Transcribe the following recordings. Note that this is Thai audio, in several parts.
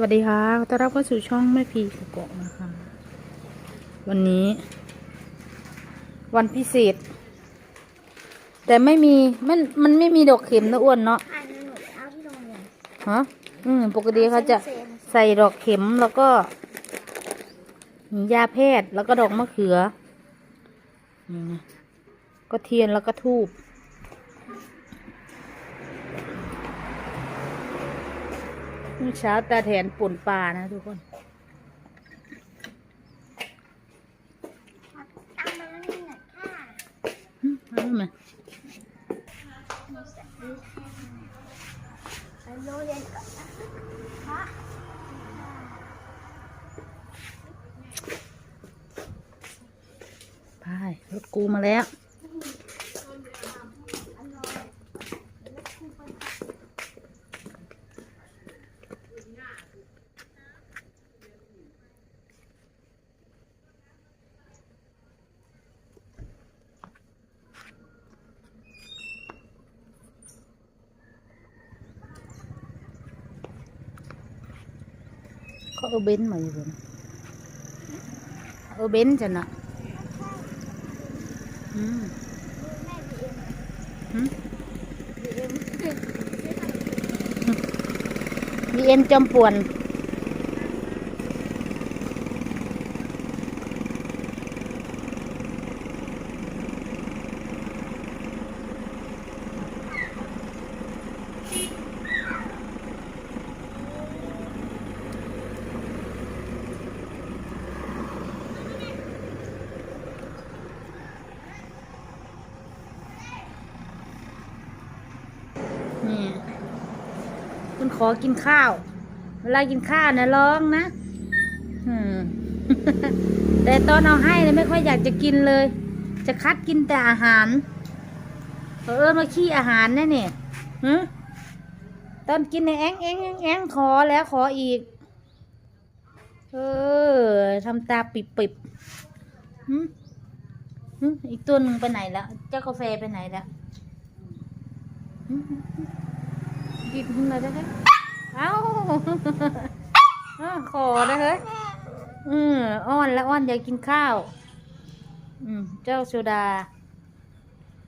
วัสดีค่ะต้อนรับเข้าสู่ช่องแม่พีกกอกนะคะ วันนี้ วันพิเศษ แต่ไม่มีมันมันไม่มีดอกเข็มนะอ้วนเนาะอันนั้นหนูไปเอาที่โรงเรียนฮะอืมปกติเขาจะใส่ดอกเข็มแล้วก็ยาแพทย์แล้วก็ดอกมะเขือนี่นะก็เทียนแล้วก็ทูบ มื่อเช้าตาแทนป่นปลานะทุกคนตามมาแล้วนี่หน่อยค่ะอืมเอาไหมไปรถกูมาแล้ว เขาเอาเบนมาอยู่บนเอาเบนจะนะอืมม่บีเอ็มจอมป่วน คุณขอกินข้าว เวลากินข้าวนะร้องนะอืมแต่ตอนเอาให้เนี่ยไม่ค่อยอยากจะกินเลย จะคัดกินแต่อาหารเออมาขี้อาหารแน่เนี่ยฮะตอนกินเนี่ยแองแองแองแองขอแล้วขออีก เออทำตาปิบปิบๆหึหึอีกตัวหนึ่งไปไหนแล้ว เจ้ากาแฟไปไหนแล้ว กินขึ้นมาได้ไหมเอ้าขอได้เฮ้ยอืมอ้อนแล้วอ้อนอยากกินข้าว อืมเจ้าโซดา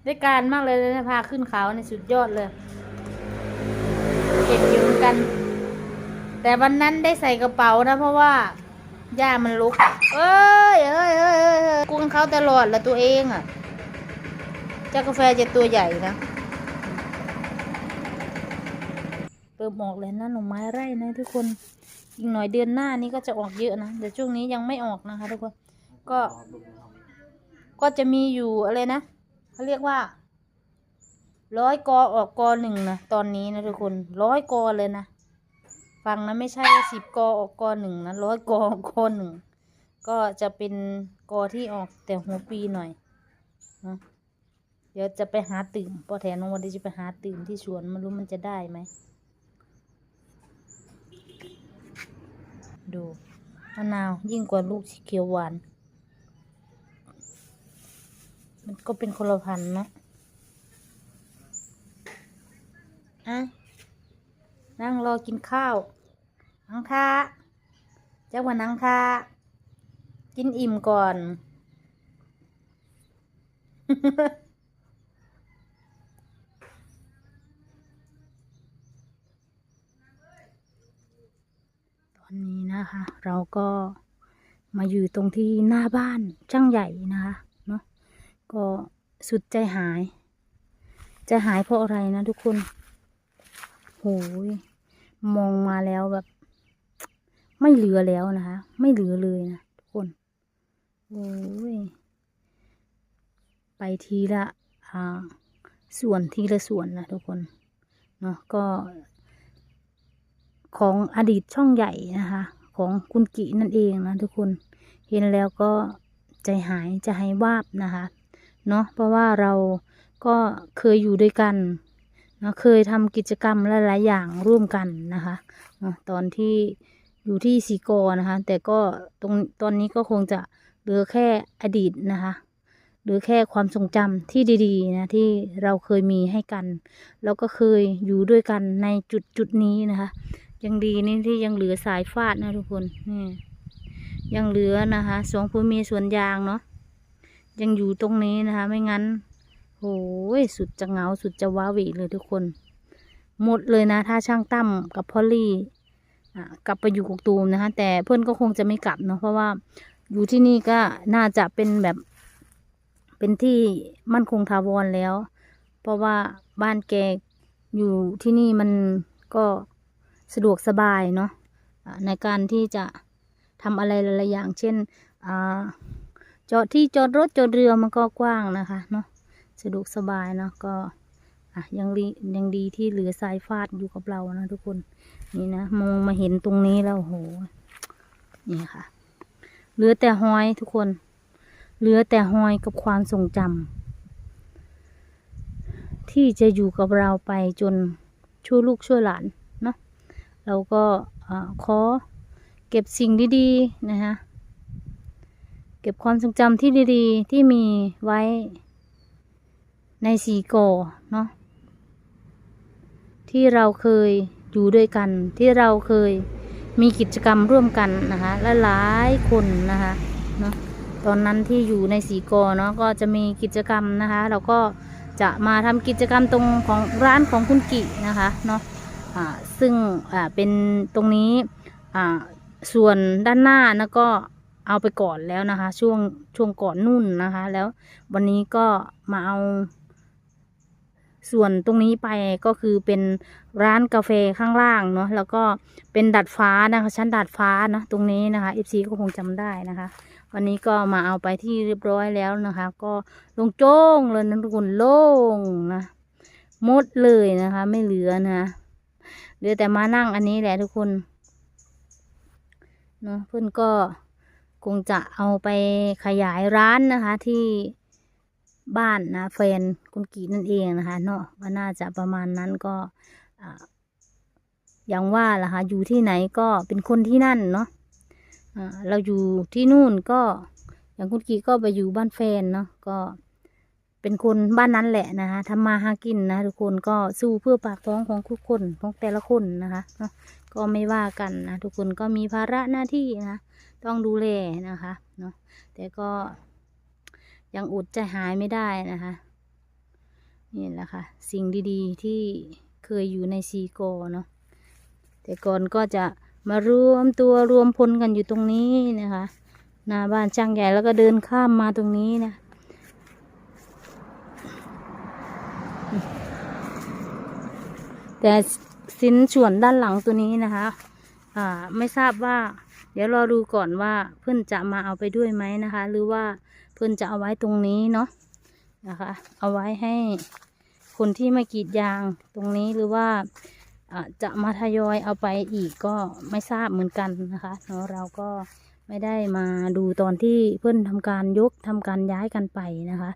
ได้การมากเลยนะพาขึ้นเขาในสุดยอดเลยเก่งอยู่เหมือนกัน แต่วันนั้นได้ใส่กระเป๋านะ เพราะว่าย่ามันลุก เอ้ยเอ้ยเอ้ยเอ้ยเอ้ยกุนเขาตลอดละตัวเองอะ เจ้ากาแฟจะตัวใหญ่นะ เริ่มออกแล้วนะหน่อไม้ไร่นะทุกคนอีกหน่อยเดือนหน้านี้ก็จะออกเยอะนะแต่ช่วงนี้ยังไม่ออกนะคะ ทุกคนก็ก็จะมีอยู่อะไรนะเขาเรียกว่าร้อยกอออกกอหนึ่งนะตอนนี้นะทุกคนร้อยกอเลยนะฟังนะไม่ใช่สิบกอออกกอหนึ่งนะร้อยกอออกกอหนึ่งก็จะเป็นกอที่ออกแต่หัวปีหน่อยนะเดี๋ยวจะไปหาตื่มพอแทนน้องวันนี้จะไปหาตื่มที่สวนไม่รู้มันจะได้ไหม ดูมะนาวยิ่งกว่าลูกสีเขียวหวาน มันก็เป็นคนละพันนะอะนั่งรอกินข้าวนังท่าเจ้าวันนังท่ากินอิ่มก่อน เราก็มาอยู่ตรงที่หน้าบ้านช่างใหญ่นะคะเนาะก็สุดใจหาย จะหายเพราะอะไรนะทุกคนโหยมองมาแล้วแบบ ไม่เหลือแล้วนะคะ ไม่เหลือเลยนะทุกคนโอ้ยไปทีละอ่าส่วนทีละส่วนนะทุกคนเนาะก็ของอดีตช่องใหญ่นะคะ ของคุณกินั่นเองนะทุกคนเห็นแล้วก็ใจหายใจหายวาบนะคะเนาะเพราะว่าเราก็เคยอยู่ด้วยกันเนาะเคยทำกิจกรรมหลายๆอย่างร่วมกันนะคะเนาะตอนที่อยู่ที่สีกอนะคะ แต่ก็ตรงตอนนี้ก็คงจะเหลือแค่อดีตนะคะเหลือแค่ความทรงจำที่ดีๆนะที่เราเคยมีให้กัน แล้วก็เคยอยู่ด้วยกันในจุดจุดๆนี้นะคะ ยังดีนี่ที่ยังเหลือสายฟาดนะทุกคนนี่ยังเหลือนะคะสองภูมีสวนยางเนาะยังอยู่ตรงนี้นะคะ ไม่งั้นโอ้ยสุดจะเหงาสุดจะว้าวีเลยทุกคน หมดเลยนะ ถ้าช่างตั้มกับพอลลี่กลับไปอยู่กกตูมนะคะ แต่เพื่อนก็คงจะไม่กลับเนาะเพราะว่าอยู่ที่นี่ก็น่าจะเป็นแบบ เป็นที่มั่นคงทาวรแล้ว เพราะว่าบ้านแกอยู่ที่นี่มันก็ สะดวกสบายเนาะในการที่จะทำอะไรหลายๆอย่าง เช่นอ่าจอดที่จอดรถจอดเรือมันก็กว้างนะคะเนาะสะดวกสบายเนาะก็ะยังดียังดีที่เหลือสายฟาดอยู่กับเรานะทุกคนนี่นะมองมาเห็นตรงนี้แล้วโหนี่ค่ะ เหลือแต่หอยทุกคน เหลือแต่หอยกับความทรงจำที่จะอยู่กับเราไปจนชั่วลูกชั่วหลาน เราก็ขอเก็บสิ่งดีๆนะคะเก็บความทรงจำที่ดีๆ ที่มีไว้ในสีกอเนาะที่เราเคยอยู่ด้วยกัน ที่เราเคยมีกิจกรรมร่วมกันนะคะและหลายคนนะคะเนาะตอนนั้นที่อยู่ในสีกอเนาะก็จะมีกิจกรรมนะคะ เราก็จะมาทำกิจกรรมตรงของร้านของคุณกินะคะเนาะ ซึ่งเป็นตรงนี้ส่วนด้านหน้านะก็เอาไปก่อนแล้วนะคะ ช่วงช่วงก่อนนุ่นนะคะ แล้ววันนี้ก็มาเอา ส่วนตรงนี้ไปก็คือเป็นร้านกาแฟข้างล่างเนาะแล้วก็เป็นดัดฟ้านะคะ ชั้นดัดฟ้านะตรงนี้นะคะ FC ก็คงจำได้นะคะ วันนี้ก็มาเอาไปที่เรียบร้อยแล้วนะคะ ก็ลงโจ้งเลยนะทุกคนโล่งนะหมดเลยนะคะ ไม่เหลือนะ เหลือแต่มานั่งอันนี้แหละทุกคนเนาะเพื่อนก็คงจะเอาไปขยายร้านนะคะที่บ้านนะแฟนคุณกีนั่นเองนะคะเนาะว่าน่าจะประมาณนั้นก็อย่างว่าล่ะค่ะอยู่ที่ไหนก็เป็นคนที่นั่นเนาะเราอยู่ที่นู่นก็อย่างคุณกีก็ไปอยู่บ้านแฟนเนาะก็ เป็นคนบ้านนั้นแหละนะคะทำมาหากินนะทุกคนก็สู้เพื่อปากท้องของทุกคนของแต่ละคนนะคะเนาะก็ไม่ว่ากันนะทุกคนก็มีภาระหน้าที่นะต้องดูแลนะคะเนาะแต่ก็ยังอุดใจหายไม่ได้นะคะนี่แหละค่ะสิ่งดีๆที่เคยอยู่ในซีโกเนาะแต่ก่อนก็จะมารวมตัวรวมพลกันอยู่ตรงนี้นะคะหน้าบ้านช่างใหญ่แล้วก็เดินข้ามมาตรงนี้นะ แต่สินส่วนด้านหลังตัวนี้นะคะ อ่า ไม่ทราบว่า เดี๋ยวรอดูก่อนว่าเพื่อนจะมาเอาไปด้วยไหมนะคะ หรือว่าเพื่อนจะเอาไว้ตรงนี้เนาะนะคะ เอาไว้ให้คนที่มากรีดยางตรงนี้หรือว่าะจะมาทยอยเอาไปอีกก็ไม่ทราบเหมือนกันนะคะเนาะเราก็ไม่ได้มาดูตอนที่เพื่อนทำการยกทำการย้ายกันไปนะคะ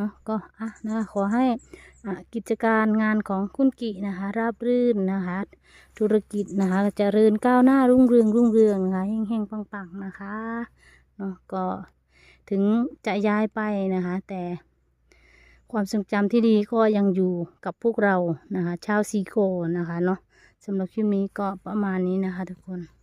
เนาะก็อะนะคะขอให้อะกิจการงานของคุณกินะคะ ราบรื่นนะคะ ธุรกิจนะคะจเจริญก้าวหน้ารุ่งเรืองรุ่งเรืองนะคะเฮงๆปังๆนะคะเนาะก็ถึงจะย้ายไปนะคะ แต่ความทรงจำที่ดีก็ยังอยู่กับพวกเรานะคะ ชาวซีโกนะคะเนาะสำหรับคลิปนี้ก็ประมาณนี้นะคะทุกคน